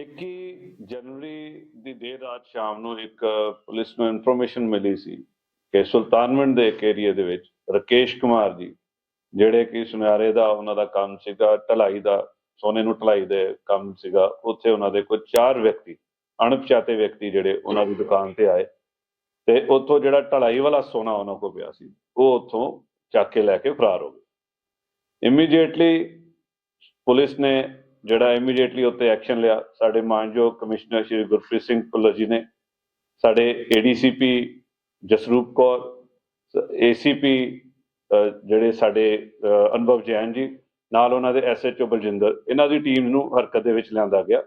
21 ਜਨਵਰੀ ਦੀ ਦੇਰ ਰਾਤ ਸ਼ਾਮ ਨੂੰ ਇੱਕ ਪੁਲਿਸ ਨੂੰ ਇਨਫੋਰਮੇਸ਼ਨ ਮਿਲੀ ਸੀ ਕਿ ਸੁਲਤਾਨਵਿੰਡ ਦੇ ਇੱਕ ਏਰੀਆ ਦੇ ਵਿੱਚ ਰਕੇਸ਼ ਕੁਮਾਰ ਜੀ, ਜਿਹੜੇ ਕਿ ਸੁਨਿਆਰੇ ਦਾ ਉਹਨਾਂ ਦਾ ਕੰਮ ਸੀਗਾ, ਢਲਾਈ ਦਾ, ਸੋਨੇ ਨੂੰ ਢਲਾਈ ਦੇ ਕੰਮ ਸੀਗਾ, ਉੱਥੇ ਉਹਨਾਂ ਦੇ ਕੁਝ ਚਾਰ ਵਿਅਕਤੀ, ਅਣਪਛਾਤੇ ਵਿਅਕਤੀ ਜਿਹੜੇ ਉਹਨਾਂ ਦੀ ਦੁਕਾਨ ਤੇ ਆਏ ਤੇ ਉੱਥੋਂ ਜਿਹੜਾ ਢਲਾਈ ਵਾਲਾ ਸੋਨਾ ਉਹਨਾਂ ਕੋਲ ਪਿਆ ਸੀ, ਉਹ ਉੱਥੋਂ ਚੱਕ ਕੇ ਲੈ ਕੇ ਫਰਾਰ ਹੋ ਗਏ। ਇਮੀਡੀਏਟਲੀ ਪੁਲਿਸ ਨੇ ਜਿਹੜਾ ਇਮੀਡੀਏਟਲੀ ਉੱਤੇ ਐਕਸ਼ਨ ਲਿਆ, ਸਾਡੇ ਮਾਨਯੋਗ ਕਮਿਸ਼ਨਰ ਸ਼੍ਰੀ ਗੁਰਪ੍ਰੀਤ ਸਿੰਘ ਭੁੱਲਰ ਜੀ ਨੇ, ਸਾਡੇ ਏਡੀਸੀਪੀ ਜਸਰੂਪ ਕੌਰ ਏਸੀਪੀ ਜਿਹੜੇ ਸਾਡੇ ਅਨੁਭਵ ਜੈਨ ਜੀ, ਨਾਲ ਉਹਨਾਂ ਦੇ ਐਸਐਚਓ ਬਲਜਿੰਦਰ, ਇਹਨਾਂ ਦੀ ਟੀਮ ਨੂੰ ਹਰਕਤ ਦੇ ਵਿੱਚ ਲਿਆਂਦਾ ਗਿਆ।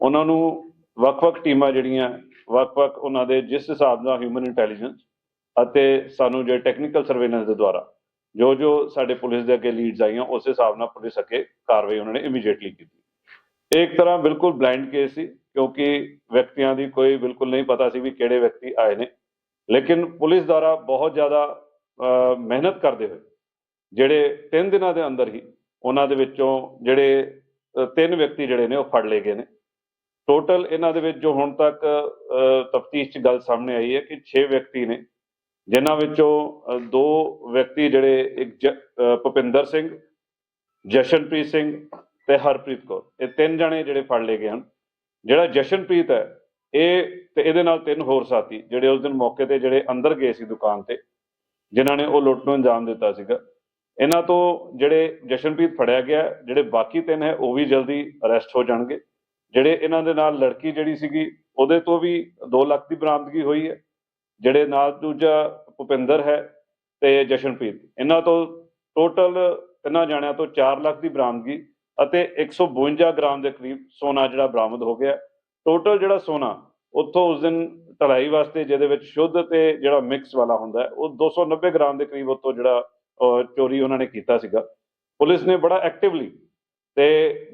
ਉਹਨਾਂ ਨੂੰ ਵੱਖ-ਵੱਖ ਟੀਮਾਂ ਜਿਹੜੀਆਂ, ਵੱਖ-ਵੱਖ ਉਹਨਾਂ ਦੇ ਜਿਸ ਹਿਸਾਬ ਨਾਲ ਹਿਊਮਨ ਇੰਟੈਲੀਜੈਂਸ ਅਤੇ ਸਾਨੂੰ ਜੇ ਟੈਕਨੀਕਲ ਸਰਵੇਲੈਂਸ ਦੇ ਦੁਆਰਾ ਜੋ ਜੋ ਸਾਡੇ ਪੁਲਿਸ ਦੇ ਅੱਗੇ ਲੀਡਸ ਆਈਆਂ, ਉਸ ਹਿਸਾਬ ਨਾਲ ਪੁਲਿਸ ਅੱਗੇ ਕਾਰਵਾਈ ਉਹਨਾਂ ਨੇ ਇਮੀਡੀਏਟਲੀ ਕੀਤੀ। ਇਹ ਇੱਕ ਤਰ੍ਹਾਂ ਬਿਲਕੁਲ ਬਲਾਈਂਡ ਕੇਸ ਸੀ, ਕਿਉਂਕਿ ਵਿਅਕਤੀਆਂ ਦੀ ਕੋਈ ਬਿਲਕੁਲ ਨਹੀਂ ਪਤਾ ਸੀ ਵੀ ਕਿਹੜੇ ਵਿਅਕਤੀ ਆਏ ਨੇ। ਲੇਕਿਨ ਪੁਲਿਸ ਦੁਆਰਾ ਬਹੁਤ ਜ਼ਿਆਦਾ ਮਿਹਨਤ ਕਰਦੇ ਹੋਏ, ਜਿਹੜੇ 3 ਦਿਨਾਂ ਦੇ ਅੰਦਰ ਹੀ ਉਹਨਾਂ ਦੇ ਵਿੱਚੋਂ ਜਿਹੜੇ ਤਿੰਨ ਵਿਅਕਤੀ ਜਿਹੜੇ ਨੇ ਉਹ ਫੜ ਲਏ ਗਏ ਨੇ। ਟੋਟਲ ਇਹਨਾਂ ਦੇ ਵਿੱਚ ਜੋ ਹੁਣ ਤੱਕ ਤਫਤੀਸ਼ 'ਚ ਗੱਲ ਸਾਹਮਣੇ ਆਈ ਹੈ ਕਿ 6 ਵਿਅਕਤੀ ਨੇ ਜਿਨ੍ਹਾਂ ਵਿੱਚੋਂ ਦੋ ਵਿਅਕਤੀ ਜਿਹੜੇ ਇੱਕ ਜ- ਭੁਪਿੰਦਰ ਸਿੰਘ, ਜਸ਼ਨਪ੍ਰੀਤ ਸਿੰਘ ਤੇ ਹਰਪ੍ਰੀਤ ਕੌਰ। ਇਹ ਤਿੰਨ ਜਣੇ ਜਿਹੜੇ ਫੜ ਲਏ ਗਏ ਹਨ। ਜਿਹੜਾ ਜਸ਼ਨਪ੍ਰੀਤ ਹੈ, ਇਹ ਤੇ ਇਹਦੇ ਨਾਲ ਤਿੰਨ ਹੋਰ ਸਾਥੀ ਜਿਹੜੇ ਉਸ ਦਿਨ ਮੌਕੇ ਤੇ ਜਿਹੜੇ ਅੰਦਰ ਗਏ ਸੀ ਦੁਕਾਨ ਤੇ, ਜਿਨ੍ਹਾਂ ਨੇ ਉਹ ਲੁੱਟ ਨੂੰ ਅੰਜਾਮ ਦਿੱਤਾ ਸੀਗਾ। ਇਹਨਾਂ ਤੋਂ ਜਿਹੜੇ ਜਸ਼ਨਪ੍ਰੀਤ ਫੜਿਆ ਗਿਆ, ਜਿਹੜੇ ਬਾਕੀ ਤਿੰਨ ਹੈ, ਉਹ ਵੀ ਜਲਦੀ ਅਰੈਸਟ ਹੋ ਜਾਣਗੇ। ਜਿਹੜੇ ਇਹਨਾਂ ਦੇ ਨਾਲ ਲੜਕੀ ਜਿਹੜੀ ਸੀਗੀ, ਉਹਦੇ ਤੋਂ ਵੀ 2 ਲੱਖ ਦੀ ਬਰਾਮਦਗੀ ਹੋਈ ਹੈ। ਜਿਹੜੇ ਨਾਲ ਦੂਜਾ ਭੁਪਿੰਦਰ ਹੈ ਤੇ ਜਸ਼ਨਪ੍ਰੀਤ। ਇਹਨਾਂ ਤੋਂ ਟੋਟਲ ਇਹਨਾਂ ਜਾਣਿਆਂ ਤੋਂ 4 ਲੱਖ ਦੀ ਬਰਾਮਦਗੀ ਅਤੇ 152 ਗ੍ਰਾਮ ਦੇ ਕਰੀਬ ਸੋਨਾ ਜਿਹੜਾ ਬਰਾਮਦ ਹੋ ਗਿਆ। ਟੋਟਲ ਜਿਹੜਾ ਸੋਨਾ ਉੱਥੋਂ ਉਸ ਦਿਨ ਢਲਾਈ ਵਾਸਤੇ ਜਿਹਦੇ ਵਿੱਚ ਸ਼ੁੱਧ ਤੇ ਜਿਹੜਾ ਮਿਕਸ ਵਾਲਾ ਹੁੰਦਾ ਹੈ, ਉਹ 290 ਗ੍ਰਾਮ ਦੇ ਕਰੀਬ ਉੱਥੋਂ ਜਿਹੜਾ ਚੋਰੀ ਉਹਨਾਂ ਨੇ ਕੀਤਾ ਸੀਗਾ। ਪੁਲਿਸ ਨੇ ਬੜਾ ਐਕਟਿਵਲੀ ਤੇ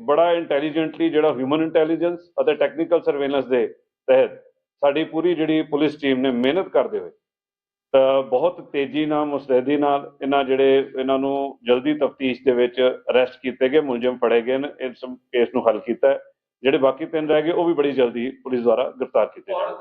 ਬੜਾ ਇੰਟੈਲੀਜੈਂਟਲੀ ਜਿਹੜਾ ਹਿਊਮਨ ਇੰਟੈਲੀਜੈਂਸ ਅਤੇ ਟੈਕਨੀਕਲ ਸਰਵੇਲੈਂਸ ਦੇ ਤਹਿਤ ਸਾਡੀ ਪੂਰੀ ਜਿਹੜੀ ਪੁਲਿਸ ਟੀਮ ਨੇ ਮਿਹਨਤ ਕਰਦੇ ਹੋਏ, ਤਾਂ ਬਹੁਤ ਤੇਜ਼ੀ ਨਾਲ, ਮੁਸਤੈਦੀ ਨਾਲ ਇਹਨਾਂ ਜਿਹੜੇ ਇਹਨਾਂ ਨੂੰ ਜਲਦੀ ਤਫਤੀਸ਼ ਦੇ ਵਿੱਚ ਅਰੈਸਟ ਕੀਤੇ ਗਏ, ਮੁਲਜ਼ਮ ਫੜੇ ਗਏ ਨੇ, ਇਸ ਕੇਸ ਨੂੰ ਹੱਲ ਕੀਤਾ ਜਿਹੜੇ ਬਾਕੀ ਤਿੰਨ ਰਹਿ ਗਏ, ਉਹ ਵੀ ਬੜੀ ਜਲਦੀ ਪੁਲਿਸ ਦੁਆਰਾ ਗ੍ਰਿਫਤਾਰ ਕੀਤੇ ਜਾਣਗੇ।